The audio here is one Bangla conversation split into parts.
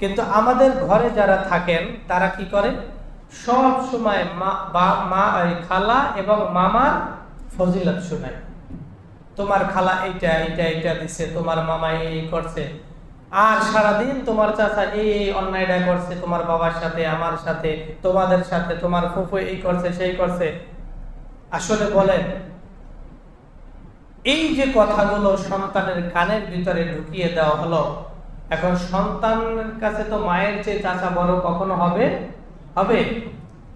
কিন্তু আমাদের ঘরে যারা থাকেন, তারা কি করে? সব সময় মা খালা এবং মামার ফজিলত শোনায় তোমার খালা এইটা এইটা এইটা দিছে, তোমার মামা এই এই করছে। আর সারাদিন তোমার চাচা এই এই অন্যায়টা করছে, তোমার বাবার সাথে, আমার সাথে, তোমাদের সাথে, তোমার ফুফু এই করছে, সেই করছে। আসলে বলেন, এই যে কথাগুলো সন্তানের কানের ভিতরে ঢুকিয়ে দেওয়া হলো এখন সন্তানের কাছে তো মায়ের চেয়ে চাচা বড় কখনো হবে? হবে।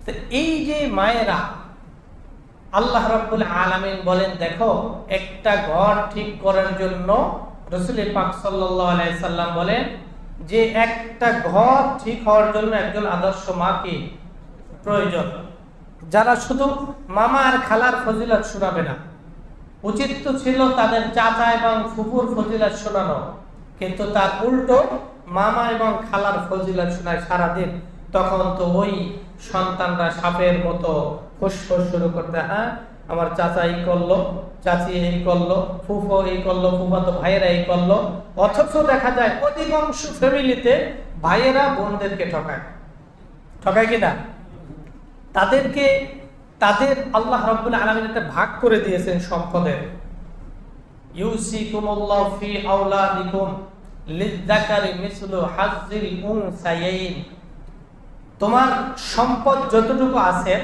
তো এই যে মায়েরা, আল্লাহ রাব্বুল আলামিন বলেন, দেখো, একটা ঘর ঠিক করার জন্য রসুল পাক সাল্লাম বলেন যে একটা ঘর ঠিক হওয়ার জন্য একজন আদর্শ মাকে প্রয়োজন। যারা শুধু মামা আর খালার ফজিলত শোনাবে না। উচিত তো ছিল তাদের চাচা এবং ফুপুর ফজিলত শোনানো। কিন্তু তার উল্টো মামা এবং খালার ফজিলত শোনায় সারাদিন। তখন তো ওই সন্তানরা সাপের মতো ফুসফুস শুরু করতে হ্যাঁ আমার চাচা এই করল, চাচি এই করল, ফুফো এই করল, ফুফাতো ভাইয়েরা এই করল। অথচ দেখা যায় অধিকাংশ ফ্যামিলিতে ভাইয়েরা বোনদেরকে ঠকায়। ঠকায় কিনা তাদেরকে, তাদের আল্লাহ রাব্বুল আলামিন একটা ভাগ করে দিয়েছেন সম্পদের। ফি আওলাদিকুম। লিযযাকারি মিসলু হাজ্জিল উনসায়াইন তোমার সম্পদ যতটুকু আছে,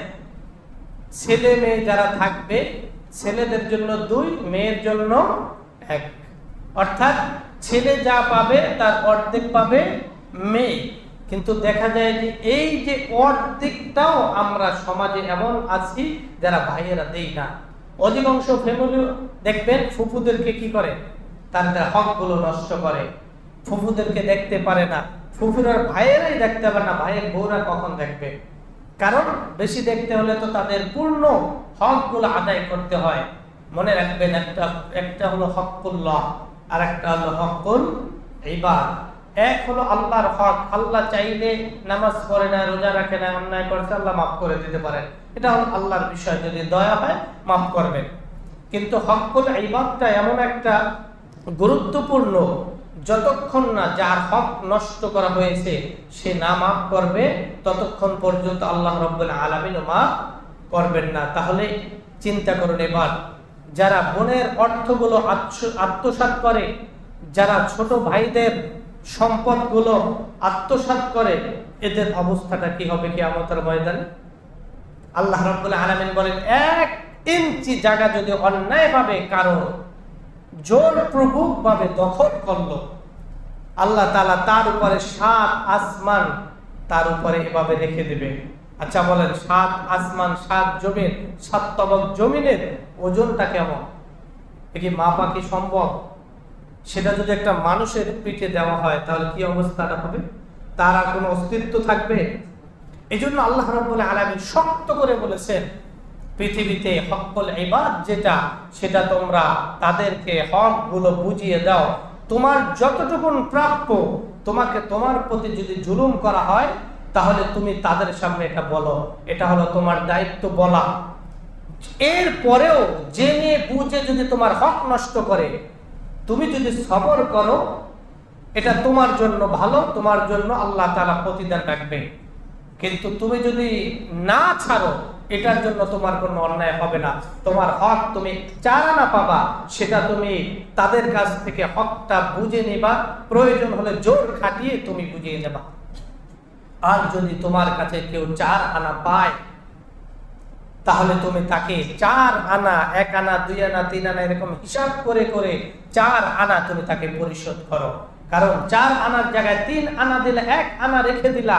ছেলে মেয়ে যারা থাকবে, ছেলেদের জন্য দুই, মেয়ের জন্য এক। অর্থাৎ ছেলে যা পাবে, তার অর্ধেক পাবে মেয়ে। কিন্তু দেখা যায় যে এই যে অর্ধেকটাও আমরা সমাজে এমন আছি, যারা ভাইয়েরা দেই না। অধিকাংশ ফ্যামিলি দেখবেন ফুফুদেরকে কি করে? তাদের হকগুলো নষ্ট করে। ফুফুদেরকে দেখতে পারে না। ফুফুরার ভাইয়েরাই দেখতে পারে না, ভাইয়ের বউরা কখন দেখবে? কারণ বেশি দেখতে হলে তো তাদের পূর্ণ হকগুলো আদায় করতে হয়। মনে রাখবেন, একটা একটা হলো হকুল্লাহ আর একটা হলো হকুল এইবার এক হলো আল্লাহর হক। আল্লাহ চাইলে নামাজ পড়ে না, রোজা রাখে না, অন্যায় করছে, আল্লাহ মাফ করে দিতে পারেন। এটা হলো আল্লাহর বিষয়, যদি দয়া হয় মাফ করবেন। কিন্তু হকুল ইবাদটা এমন একটা গুরুত্বপূর্ণ যতক্ষণ না যার হক নষ্ট করা হয়েছে, সে না মাফ করবে, ততক্ষণ পর্যন্ত আল্লাহ রব্বুল আলমিনও মাফ করবেন না। তাহলে চিন্তা করুন এবার, যারা বোনের অর্থগুলো আত্ম- আত্মসাৎ করে, যারা ছোট ভাইদের সম্পদগুলো আত্মসাৎ করে, এদের অবস্থাটা কি হবে কি আমাদের ময়দানে? আল্লাহ রাব্বুল আলামিন বলেন, এক ইঞ্চি জায়গা যদি অন্যায়ভাবে কারও জোরপূর্বক ভাবে দখল করল আল্লাহ তালা তার উপরে সাত আসমান তার উপরে এভাবে রেখে দেবে। আচ্ছা বলেন, সাত আসমান, সাত জমিন, সাত তবক জমিনের ওজনটা কেমন? এ কি মা পাখি সম্ভব? সেটা যদি একটা মানুষের পিঠে দেওয়া হয়, তাহলে কি অবস্থাটা হবে? তার আর কোনো অস্তিত্ব থাকবে? এই জন্য আল্লাহ রাব্বুল আলামিন শক্ত করে বলেছেন, পৃথিবীতে হকল এবার যেটা, সেটা তোমরা তাদেরকে হকগুলো বুঝিয়ে দাও। তোমার যতটুকুন প্রাপ্য, তোমাকে তোমার প্রতি যদি জুলুম করা হয়, তাহলে তুমি তাদের সামনে এটা বলো। এটা হলো তোমার দায়িত্ব বলা। এর পরেও জেনে বুঝে যদি তোমার হক নষ্ট করে, তুমি যদি সবর করো, এটা তোমার জন্য ভালো, তোমার জন্য আল্লাহ তাআলা প্রতিদান রাখবে। কিন্তু তুমি যদি না ছাড়ো এটার জন্য তোমার কোনো অন্যায় হবে না। তোমার হক তুমি চার আনা পাবা, সেটা তুমি তাদের কাছ থেকে হকটা বুঝে নেবা। প্রয়োজন হলে জোর খাটিয়ে তুমি বুঝিয়ে নেবা। আর যদি তোমার কাছে কেউ চার আনা পায়, তাহলে তুমি তাকে চার আনা, এক আনা, দুই আনা, তিন আনা এরকম হিসাব করে করে চার আনা তুমি তাকে পরিশোধ করো। কারণ চার আনার জায়গায় তিন আনা দিলে এক আনা রেখে দিলা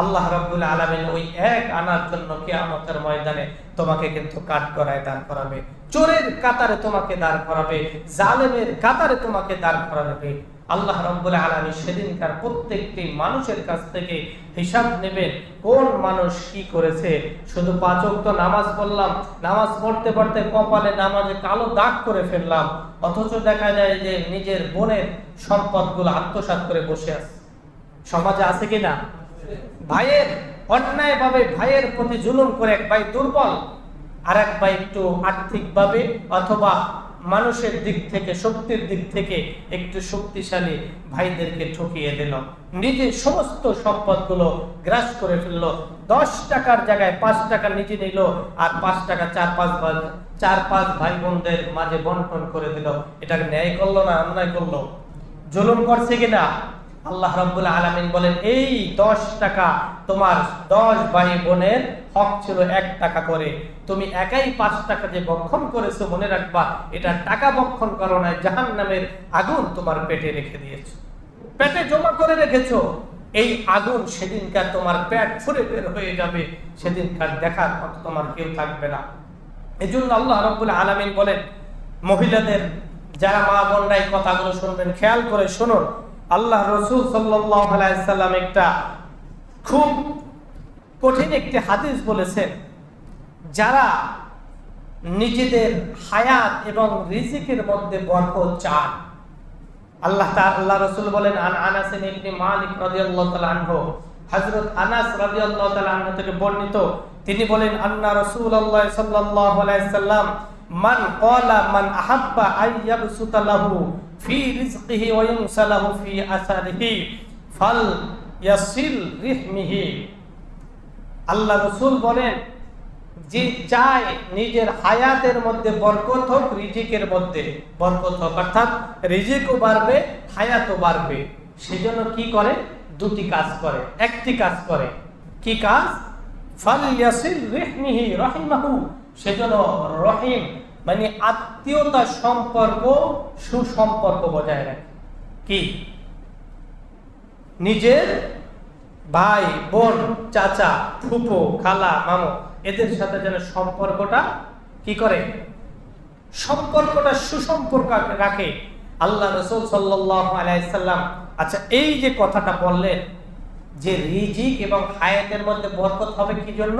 আল্লাহ রাব্বুল আলামিন ওই এক আনার জন্য কিয়ামতের ময়দানে তোমাকে কিন্তু কাট করায় দাঁড় করাবে, চোরের কাতারে তোমাকে দাঁড় করাবে, জালেমের কাতারে তোমাকে দাঁড় করাবে। আল্লাহ রাব্বুল আলামিন সেদিনকার প্রত্যেকটি মানুষের কাছ থেকে হিসাব নেবেন কোন মানুষ কি করেছে। শুধু পাঁচ ওয়াক্ত নামাজ পড়লাম, নামাজ পড়তে পড়তে কপালে নামাজে কালো দাগ করে ফেললাম, অথচ দেখা যায় যে নিজের বোনের সম্পদগুলো আত্মসাৎ করে বসে আছে। সমাজে আছে কিনা? ভাইয়ের অন্যায় ভাবে ভাইয়ের প্রতি জুলুম করে এক ভাই দুর্বল আর এক ভাই একটু আর্থিক ভাবে অথবা মানুষের দিক থেকে, শক্তির দিক থেকে একটু শক্তিশালী ভাইদেরকে ঠকিয়ে দিল। নিজে সমস্ত সম্পদগুলো গ্রাস করে ফেলল। দশ টাকার জায়গায় পাঁচ টাকা নিজে নিল আর পাঁচ টাকা চার পাঁচ ভাই, চার পাঁচ ভাই বোনদের মাঝে বন্টন করে দিল। এটাকে ন্যায় করল না অন্যায় করল? জুলুম করছে কিনা? আল্লাহ রাব্বুল আলামিন বলেন, এই দশ টাকা তোমার দশ ভাই বোনের হক ছিল এক টাকা করে। তুমি একাই পাঁচ টাকা যে বক্ষণ করেছ মনে রাখবা, এটা টাকা বক্ষণ করো না জাহান নামের আগুন তোমার পেটে রেখে দিয়েছ। পেটে জমা করে রেখেছো। এই আগুন সেদিনকার তোমার পেট ফুরে বের হয়ে যাবে। সেদিনকার দেখার মতো তোমার কেউ থাকবে না। এই জন্য আল্লাহ রব্বুল আলামিন বলেন, মহিলাদের, যারা মা এই কথাগুলো শুনবেন, খেয়াল করে শুনুন। আল্লাহ রসুল সাল্লাম একটা খুব কঠিন একটি হাদিস বলেছেন, যারা নিজেদের হায়াত এবং রিজিকের মধ্যে বরকত চান। আল্লাহ আল্লাহ রসুল বলেন, আন আনাসিন ইবনে মালিক রাদিয়াল্লাহু তাআলা আনহু হযরত আনাস রাদিয়াল্লাহু তাআলা আনহু থেকে বর্ণিত, তিনি বলেন, আন্না রাসূলুল্লাহ সাল্লাল্লাহু আলাইহি সাল্লাম, মান ক্বালা মান আহাব্বা আই ইয়াবসুতা লাহু ফি রিজকিহি ওয়া ইউনসালাহু ফি আসারিহি ফাল ইয়াসিল রিহমিহি। আল্লাহ রসুল বলেন, যে চায় নিজের হায়াতের মধ্যে বরকত হোক, রিজিকের মধ্যে বরকত হোক, অর্থাৎ রিজিকও বাড়বে, হায়াতও বাড়বে। সেজন্য কি করে? দুটি কাজ করে। একটি কাজ করে। কি কাজ? ফাল ইয়াসিল রিহমিহি রহিমাহু। সেজন্য রহিম মানে আত্মীয়তা সম্পর্ক, সুসম্পর্ক বজায় রাখে। কি? নিজের ভাই, বোন, চাচা ফুপো খালা, মামো, এদের সাথে যেন সম্পর্কটা কি করে? সম্পর্কটা সুসম্পর্ক রাখে। আল্লাহ রসুল সাল্লাম আচ্ছা এই যে কথাটা বললেন, যে রিজিক এবং হায়াতের মধ্যে বরকত হবে কি জন্য?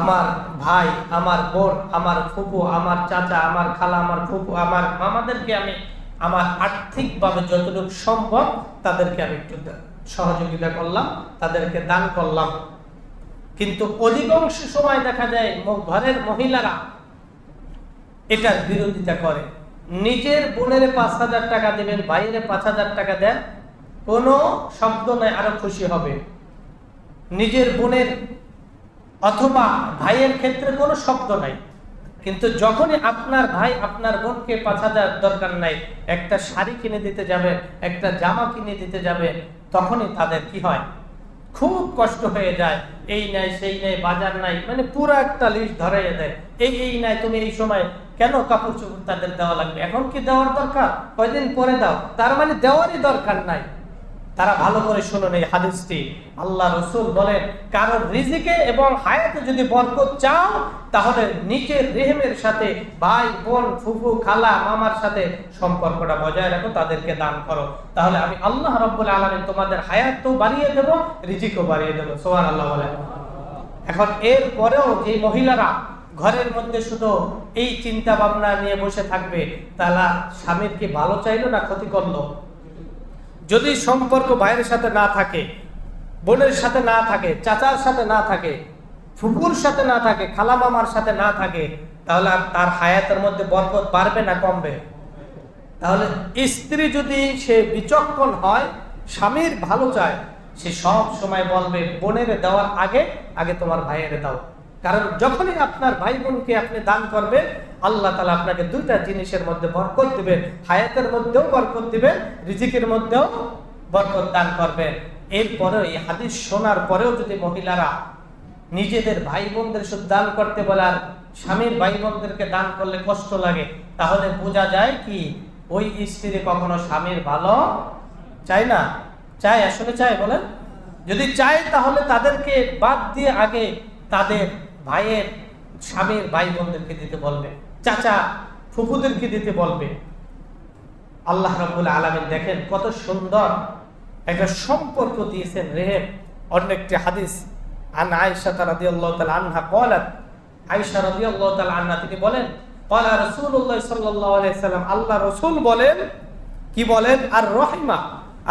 আমার ভাই, আমার বোন, আমার ফুপু, আমার চাচা, আমার খালা, আমার ফুপু, আমার মামাদেরকে আমি আমার আর্থিকভাবে যতটুকু সম্ভব তাদেরকে আমি একটু সহযোগিতা করলাম, তাদেরকে দান করলাম। কিন্তু অধিকাংশ সময় দেখা যায় ঘরের মহিলারা এটার বিরোধিতা করে। নিজের বোনের পাঁচ হাজার টাকা দেবেন বাইরে পাঁচ হাজার টাকা দেন, কোনো শব্দ নয় আরও খুশি হবে। নিজের বোনের অথবা ভাইয়ের ক্ষেত্রে কোনো শব্দ নাই। কিন্তু যখনই আপনার ভাই আপনার বোনকে পাঁচ হাজার দরকার নাই, একটা শাড়ি কিনে দিতে যাবে, একটা জামা কিনে দিতে যাবে, তখনই তাদের কি হয়? খুব কষ্ট হয়ে যায়। এই নাই, সেই নাই, বাজার নাই মানে পুরো একটা লিস্ট ধরাই দেয়। এই এই নাই, তুমি এই সময় কেন কাপড় চোপড় তাদের দেওয়া লাগবে? এখন কি দেওয়ার দরকার? কয়দিন পরে দাও। তার মানে দেওয়ারই দরকার নাই। তারা ভালো করে শুনুন এই হাদিসটি। আল্লাহ রসুল বলেন কারণ রিজিকে এবং হায়াতে যদি বরকত চাও, তাহলে নিজের রেহেমের সাথে ভাই, বোন, ফুফু, খালা, মামার সাথে সম্পর্কটা বজায় রাখো, তাদেরকে দান করো। তাহলে আমি আল্লাহ রব্বুল আলমিন তোমাদের হায়াতও বাড়িয়ে দেব, রিজিকও বাড়িয়ে দেবো। সোহান আল্লাহ বলেন। এখন এর পরেও যে মহিলারা ঘরের মধ্যে শুধু এই চিন্তা ভাবনা নিয়ে বসে থাকবে, তারা স্বামীর কি ভালো চাইলো না ক্ষতি করল? যদি সম্পর্ক ভাইয়ের সাথে না থাকে, বোনের সাথে না থাকে, চাচার সাথে না থাকে ফুপুর সাথে না থাকে, খালা মামার সাথে না থাকে, তাহলে তার হায়াতের মধ্যে বরকত বাড়বে না কমবে? তাহলে স্ত্রী যদি সে বিচক্ষণ হয়, স্বামীর ভালো চায়, সে সব সময় বলবে, বোনের দেওয়ার আগে আগে তোমার ভাইয়ের দাও। কারণ যখনই আপনার ভাই বোনকে আপনি দান করবেন, আল্লাহ তালা আপনাকে দুইটা জিনিসের মধ্যে বরকত দিবেন। হায়াতের মধ্যেও বরকত দিবেন, রিজিকের মধ্যেও বরকত দান করবেন। এরপরেও এই হাদিস শোনার পরেও যদি মহিলারা নিজেদের ভাই বোনদের শুধু দান করতে বলে আর স্বামীর ভাই বোনদেরকে দান করলে কষ্ট লাগে, তাহলে বোঝা যায় কি, ওই স্ত্রী কখনো স্বামীর ভালো চায় না? চায়, আসলে চায় বলেন? যদি চায় তাহলে তাদেরকে বাদ দিয়ে আগে তাদের ভাইয়ের স্বামীর ভাই বোনদেরকে দিতে বলবে, চাচা ফুফুদেরকে দিতে বলবে। আল্লাহ রবুল আলমিন দেখেন কত সুন্দর একটা সম্পর্ক দিয়েছেন রেহেব। অনেকটি হাদিস, আন আয়সা রাদি আল্লাহ তালা আনহা কলাত আয়সা রাদি আল্লাহ তাল আনহা তিনি বলেন কলা রসুল্লাহ সাল্লাম, আল্লাহ রসুল বলেন, কি বলেন? আর রহিমা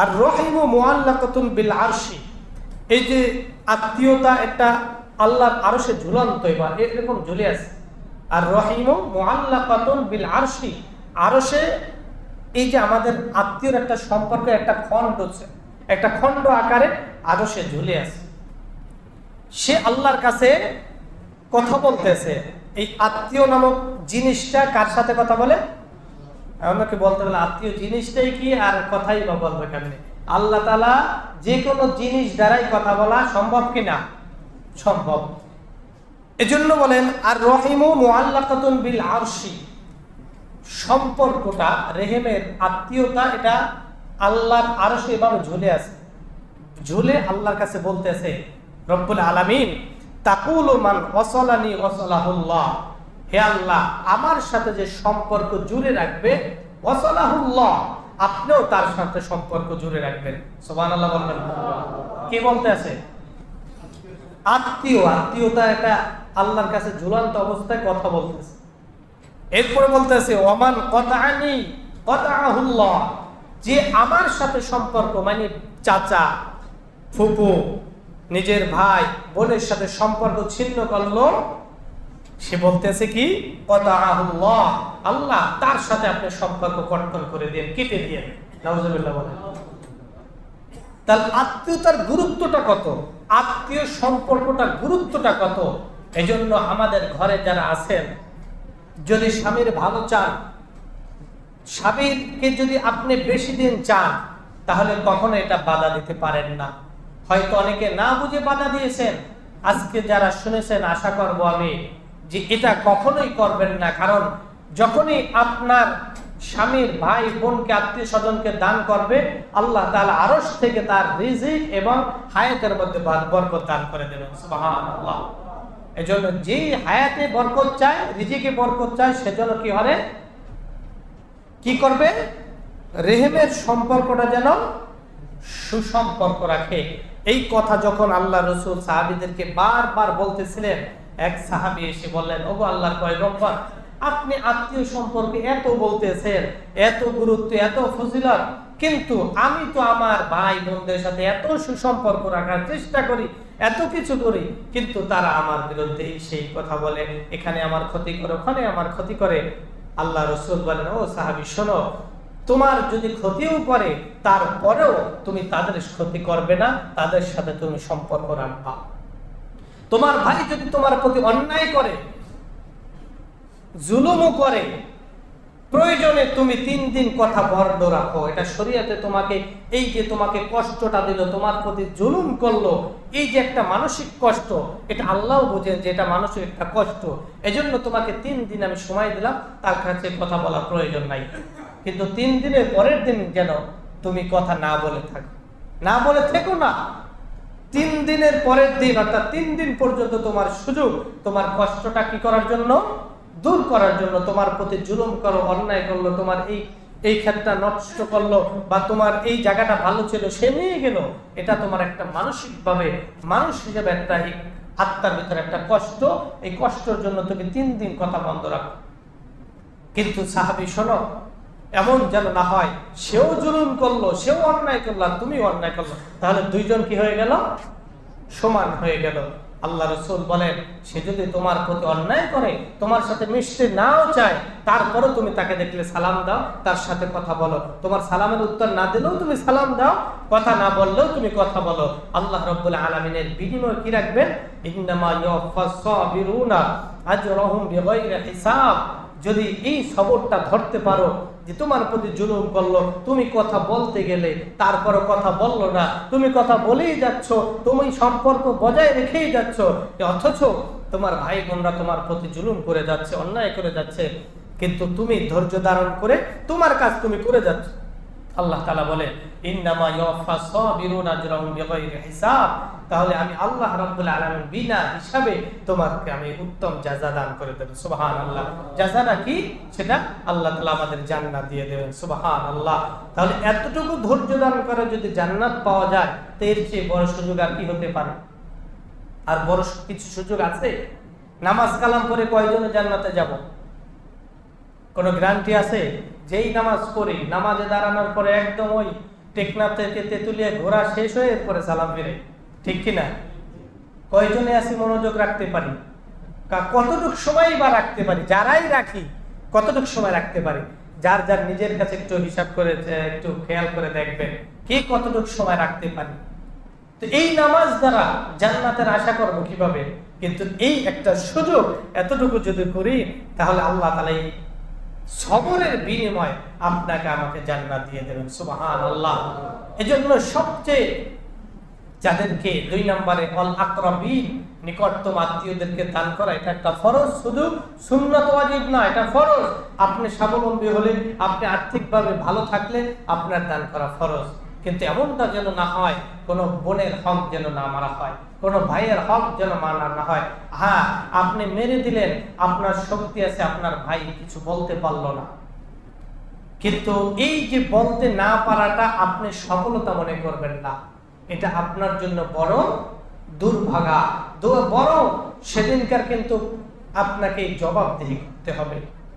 আর রহিম মোয়াল্লা মোয়াল্লাকুন বিল আরশি। এই যে আত্মীয়তা একটা আল্লাহর সে ঝুলন্ত এবার। এরকম ঝুলে আছে। আর রহিমু মুআল্লাকাতুন বিল আরশি। সে এই যে আমাদের আত্মীয়র একটা সম্পর্ক, একটা খণ্ড একটা খণ্ড আকারে আরও সে ঝুলে আছে। সে আল্লাহর কাছে কথা বলতেছে। এই আত্মীয় নামক জিনিসটা কার সাথে কথা বলে? আমাকে বলতে বলে, আত্মীয় জিনিসটাই কি আর কথাই বা বলবে কেমনি? আল্লাহ তালা যে কোনো জিনিস দ্বারাই কথা বলা সম্ভব কি না সম্ভব। এজন্য বলেন, আর রহিমু মুআল্লাকাতুন বিল আরশি। সম্পর্কটা, রেহেমের আত্মীয়তা, এটা আল্লাহর আরশে এভাবে ঝুলে আছে। ঝুলে আল্লাহর কাছে বলতেছে রব্বুল আলামিন, তাকুল মান ওসলানি ওসলাহুল্লাহ হে আল্লাহ, আমার সাথে যে সম্পর্ক জুড়ে রাখবে ওসলাহুল্লাহ আপনিও তার সাথে সম্পর্ক জুড়ে রাখবেন। সুবহানাল্লাহ বলবেন। কে বলতে আছে? আত্মীয়, আত্মীয়তা এটা আল্লাহর কাছে ঝুলন্ত অবস্থায় কথা বলতেছে। এরপরে বলতেছে, ওমান কথানি কথাহুল্লাহ যে আমার সাথে সম্পর্ক মানে চাচা, ফুপু, নিজের ভাই, বোনের সাথে সম্পর্ক ছিন্ন করল, সে বলতেছে কি কথাহুল্লাহ আল্লাহ তার সাথে আপনি সম্পর্ক কর্তন করে দিন, কেটে দিয়ে নাউজুবিল্লাহ বলেন তাহলে আত্মীয়তার গুরুত্বটা কত? আত্মীয় সম্পর্কটা গুরুত্বটা কত? এজন্য আমাদের ঘরে যারা আছেন, যদি স্বামীর ভালো চান স্বামীরকে যদি আপনি বেশি দিন চান, তাহলে কখনো এটা বাধা দিতে পারেন না। হয়তো অনেকে না বুঝে বাধা দিয়েছেন। আজকে যারা শুনেছেন, আশা করব আমি যে এটা কখনোই করবেন না। কারণ যখনই আপনার স্বামীর ভাই, বোনকে, আত্মীয় স্বজনকে দান করবে। আল্লাহ তাআলা আরশ থেকে তার রিজিক এবং হায়াতের মধ্যে বরকত দান করে দেবেন। সুবহানাল্লাহ। এজন্য যে হায়াতে বরকত চায়, রিজিকে বরকত চায় সেজন্য কি হবে কি করবে? রেহেমের সম্পর্কটা যেন সুসম্পর্ক রাখে। এই কথা যখন আল্লাহ রসুল সাহাবিদেরকে বারবার বলতেছিলেন, এক সাহাবি এসে বললেন, ওগো আল্লাহর পয়গম্বর আপনি আত্মীয় সম্পর্কে এত বলতেছেন, এত গুরুত্ব, এত ফজিলত, কিন্তু আমি তো আমার ভাই বোনদের সাথে এত সুসম্পর্ক রাখার চেষ্টা করি, এত কিছু করি, কিন্তু তারা আমার বিরুদ্ধে সেই কথা বলে, এখানে আমার ক্ষতি করে, ওখানে আমার ক্ষতি করে। আল্লাহ রসুল বলেন, ও সাহাবি, শোনো, তোমার যদি ক্ষতিও করে, তারপরেও তুমি তাদের ক্ষতি করবে না, তাদের সাথে তুমি সম্পর্ক রাখবা। তোমার ভাই যদি তোমার প্রতি অন্যায় করে জুলুমও করে। প্রয়োজনে তুমি তিন দিন কথা বর্ণ রাখো। এটা শরীয়তে তোমাকে, এই যে তোমাকে কষ্টটা দিল, তোমার প্রতি জুলুম করল, এই যে একটা মানসিক কষ্ট, এটা আল্লাহ বোঝেন যে এটা মানসিক একটা কষ্ট। এজন্য তোমাকে তিন দিন আমি সময় দিলাম, তার কাছে কথা বলার প্রয়োজন নাই। কিন্তু তিন দিনের পরের দিন যেন তুমি কথা না বলে থাকো। না বলে থেকো না। তিন দিনের পরের দিন, অর্থাৎ তিন দিন পর্যন্ত তোমার সুযোগ, তোমার কষ্টটা কি করার জন্য? দূর করার জন্য তোমার প্রতি জুলুম করো, অন্যায় করল, তোমার এই এই ক্ষেতটা নষ্ট করল বা তোমার এই জায়গাটা ভালো ছিল, সে নিয়ে গেল। এটা তোমার একটা মানসিক ভাবে মানুষ হিসেবে একটা আত্মার ভিতরে একটা কষ্ট। এই কষ্টের জন্য তুমি তিন দিন কথা বন্ধ রাখো। কিন্তু সাহাবি শোনো, এমন যেন না হয়, সেও জুলুম করল, সেও অন্যায় করল তুমি অন্যায় করল। তাহলে দুইজন কি হয়ে গেল? সমান হয়ে গেল। আল্লাহ রসুল বলেন, সে যদি তোমার প্রতি অন্যায় করে, তোমার সাথে মিশতে নাও চায়, তারপরও তুমি তাকে দেখলে সালাম দাও, তার সাথে কথা বলো। তোমার সালামের উত্তর না দিলেও তুমি সালাম দাও, কথা না বললেও তুমি কথা বলো। আল্লাহ রব্বুল আলমিনের বিনিময় কি রাখবেন? যদি এই সবরটা ধরতে পারো যে তোমার প্রতি জুলুম করল, তুমি কথা বলতে গেলে তারপরও কথা বলল না। তুমি কথা বলেই যাচ্ছ, তুমি সম্পর্ক বজায় রেখেই যাচ্ছ। অথচ তোমার ভাই বোনরা তোমার প্রতি জুলুম করে যাচ্ছে, অন্যায় করে যাচ্ছে। কিন্তু তুমি ধৈর্য ধারণ করে তোমার কাজ তুমি করে যাচ্ছ। আল্লাহ তালা বলে হিসাব। তাহলে আমি আল্লাহ রাব্বুল আলামিন বিনা হিসাবে তোমাকে আমি উত্তম জাযা দান করে দেব। সুবহানাল্লাহ। জাযাটা কি? সেটা আল্লাহ তাআলা আমাদের জান্নাত দিয়ে দেবেন। সুবহানাল্লাহ। তাহলে এতটুকু ধৈর্য দান করে যদি জান্নাত পাওয়া যায়, তো এর চেয়ে বড় সুযোগ আর কি হতে পারে? আর বড় কিছু সুযোগ আছে? নামাজ কালাম পরে কয়জনে জান্নাতে যাব? কোনো গ্যারান্টি আছে? যেই নামাজ পড়ি, নামাজে দাঁড়ানোর পরে একদম ওই টেকনাফ থেকে তেতুলিয়া ঘোরা শেষ হয়ে এরপরে সালাম ফিরে। ঠিক কিনা কয়জনে আসি মনোযোগ রাখতে পারি? কতটুক সময় বা রাখতে পারি? যারাই রাখি, কতটুক সময় রাখতে পারি? যার যার নিজের কাছে একটু হিসাব করে একটু খেয়াল করে দেখবেন কে কতটুক সময় রাখতে পারি। তো এই নামাজ দ্বারা জান্নাতের আশা করব কীভাবে? কিন্তু এই একটা সুযোগ এতটুকু যদি করি, তাহলে আল্লাহ তালা এই সবরের বিনিময় আপনাকে আমাকে জান্নাত দিয়ে দেবেন সুবাহান আল্লাহ এজন্য সবচেয়ে যাদেরকে দুই নম্বরে অল আকরাবিন নিকটতম আত্মীয়দেরকে দান করা, এটা একটা ফরজ, শুধু সুন্নত ওয়াজিব না, এটা ফরজ। আপনি স্বাবলম্বী হলেন আপনি আর্থিকভাবে ভালো থাকলে আপনার দান করা ফরজ। কিন্তু এমনটা যেন না হয়, কোনো বোনের হক যেন না মারা হয়, কোনো ভাইয়ের হক যেন মানা না হয়। হ্যাঁ আপনি মেরে দিলেন, আপনার শক্তি আছে, আপনার ভাই কিছু বলতে পারল না। কিন্তু এই যে বলতে না পারাটা আপনি সফলতা মনে করবেন না। এটা আপনার জন্য বড় দুর্ভাগা। বড় সেদিনকার কিন্তু আপনাকে জবাবদিহি করতে হবে।